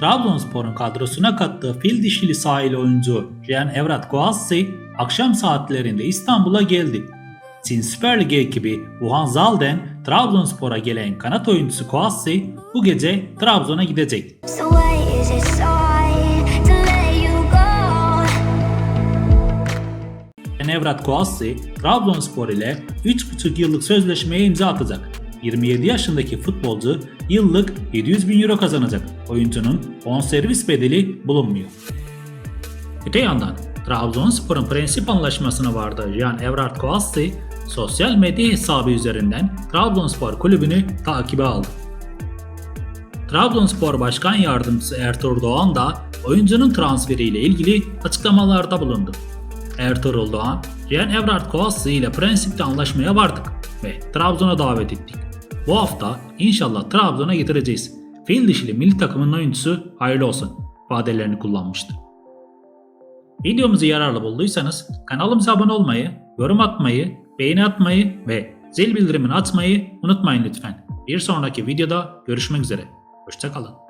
Trabzonspor'un kadrosuna kattığı fil dişili sahili oyuncu Cihan Evrat Kouassi akşam saatlerinde İstanbul'a geldi. Çin Süper Lig ekibi Wuhan Zal'den Trabzonspor'a gelen kanat oyuncusu Kouassi bu gece Trabzon'a gidecek. So? Nevrat Kouassi, Trabzonspor ile 3,5 yıllık sözleşmeye imza atacak. 27 yaşındaki futbolcu yıllık 700 bin euro kazanacak. Oyuncunun bonservis bedeli bulunmuyor. Öte yandan Trabzonspor'un prensip anlaşmasına vardığı Jan Evrat Kouassi sosyal medya hesabı üzerinden Trabzonspor kulübünü takibe aldı. Trabzonspor Başkan Yardımcısı Ertuğrul Doğan da oyuncunun transferiyle ilgili açıklamalarda bulundu. Ertuğrul Doğan, Cihan Evrat Kouassi ile prensipte anlaşmaya vardık ve Trabzon'a davet ettik. Bu hafta inşallah Trabzon'a getireceğiz. Fil dişili milli takımın oyuncusu hayırlı olsun ifadelerini kullanmıştı. Videomuzu yararlı bulduysanız kanalımıza abone olmayı, yorum atmayı, beğeni atmayı ve zil bildirimini açmayı unutmayın lütfen. Bir sonraki videoda görüşmek üzere. Hoşçakalın.